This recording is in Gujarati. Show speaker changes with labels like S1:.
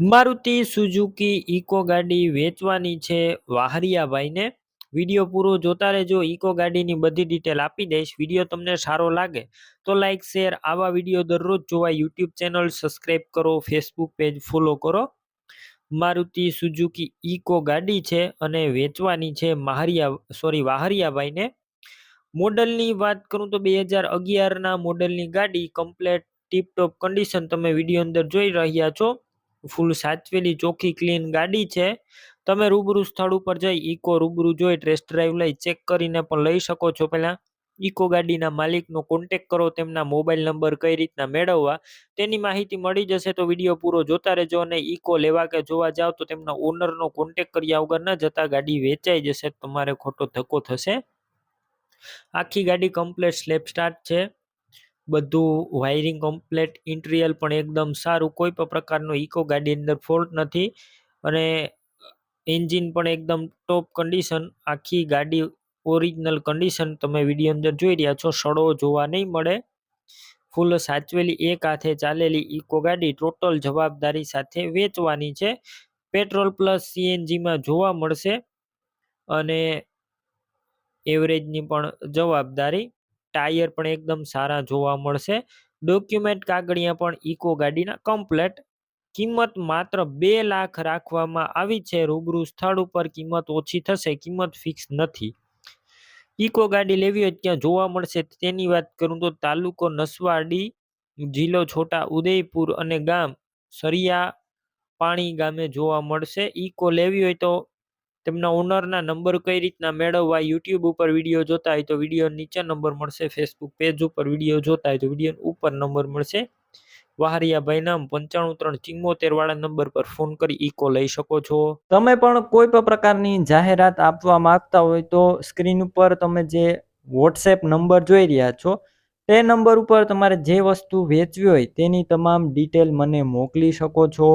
S1: મારુતિ સુઝુકી ઇકો ગાડી વેચવાની છે વાહરિયાભાઈને. વીડિયો પૂરો જોતા રહેજો, ઇકો ગાડીની બધી ડિટેલ આપી દઈશ. વીડિયો તમને સારો લાગે તો લાઈક શેર આવા વીડિયો દરરોજ જોવા યુટ્યુબ ચેનલ સબસ્ક્રાઈબ કરો ફેસબુક પેજ ફોલો કરો. મારુતિ સુઝુકી ઇકો ગાડી છે અને વેચવાની છે માહરિયા સોરી વાહરિયાભાઈને. મોડલની વાત કરું તો બે હજાર અગિયારના મોડલની ગાડી કમ્પ્લેટ ટીપટોપ કન્ડિશન તમે વીડિયો અંદર જોઈ રહ્યા છો. ફૂલ સાચવેલી ચોખ્ખી ક્લીન ગાડી છે. તમે રૂબરૂ સ્થળ ઉપર જઈ ઇકો રૂબરૂ જોઈ ટેસ્ટ ડ્રાઈવ લઈ ચેક કરીને પણ લઈ શકો છો પહેલાં. ઇકો ગાડીના માલિકનો કોન્ટેક કરો, તેમના મોબાઈલ નંબર કઈ રીતના મેળવવા, તેની માહિતી મળી જશે તો વીડિયો પૂરો જોતા રહેજો અને ઇકો લેવા કે જોવા જાઓ તો તેમના ઓનરનો કોન્ટેક કર્યા વગર ન જતા ગાડી વેચાઈ જશે, તમારે ખોટો ધક્કો થશે. આખી ગાડી કમ્પ્લેટ સ્લેપ સ્ટાર્ટ છે. બધું વાયરિંગ કમ્પ્લેટ ઇન્ટિરિયર પણ એકદમ સારું. કોઈ પણ પ્રકારનો ઇકો ગાડી અંદર ફોલ્ટ નથી અને એન્જિન પણ એકદમ ટોપ કન્ડિશન આખી ગાડી ઓરિજિનલ કન્ડિશન તમે વીડિયો અંદર જોઈ રહ્યા છો. સડો જોવા નહીં મળે. ફૂલ સાચવેલી એક હાથે ચાલેલી ઇકો ગાડી ટોટલ જવાબદારી સાથે વેચવાની છે. પેટ્રોલ પ્લસ સીએનજીમાં જોવા મળશે અને એવરેજની પણ જવાબદારી ટાયર પણ એકદમ સારા જોવા મળશે. ડોક્યુમેન્ટ કાગળિયા પણ ઇકો ગાડીના કમ્પ્લેટ. કિંમત માત્ર બે લાખ રાખવામાં આવી છે. રૂબરૂ સ્થળ ઉપર કિંમત ઓછી થશે, કિંમત ફિક્સ નથી. ઇકો ગાડી લેવી હોય ત્યાં જોવા મળશે. તેની વાત કરું તો તાલુકો નસવાડી જિલ્લો છોટા ઉદયપુર અને ગામ સરિયા પાણી ગામે જોવા મળશે. ઇકો લેવી હોય તો તેમના ઓનરના નંબર કઈ રીતના મેળવવા, યુટ્યુબ ઉપર વીડિયો જોતા હોય તો વીડિયો નીચે નંબર મળશે, ફેસબુક પેજ ઉપર વીડિયો જોતા હોય તો વીડિયો ઉપર નંબર મળશે. વાહરિયાભાઈ નામ પંચાણું ત્રણ ચિમ્મોતેર વાળા નંબર પર ફોન કરી ઈકો લઈ શકો છો.
S2: તમે પણ કોઈ પણ પ્રકારની જાહેરાત આપવા માંગતા હોય તો સ્ક્રીન ઉપર તમે જે વોટ્સએપ નંબર જોઈ રહ્યા છો, તે નંબર ઉપર તમારે જે વસ્તુ વેચવી હોય તેની તમામ ડિટેલ મને મોકલી શકો છો.